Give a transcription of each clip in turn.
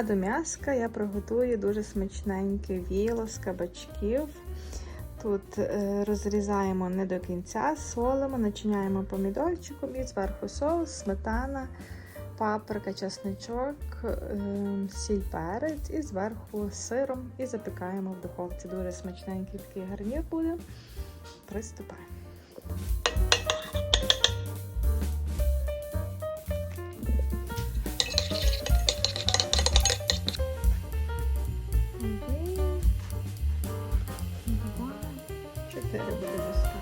А до м'яска я приготую дуже смачненьке віло з кабачків. Тут е, розрізаємо не до кінця, солимо, начиняємо помідорчиком і зверху соус, сметана, паприка, чесничок, е, сіль перець і зверху сиром і запікаємо в духовці. Дуже смачненький такий гарнір буде. Приступаємо. 4 буде достатньо.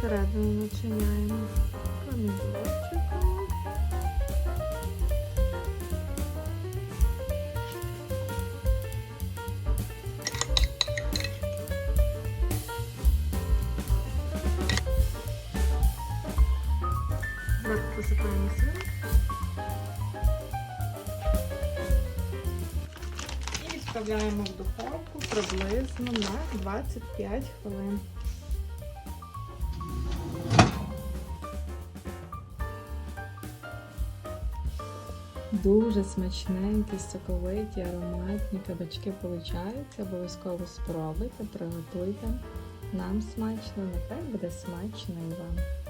Середину начиняємо. Посипаємо сир. І відправляємо в духовку приблизно на 25 хвилин. Дуже смачненькі, соковиті, ароматні кабачки получаються. Обов'язково спробуйте, приготуйте. Нам смачно, нехай буде смачно і вам.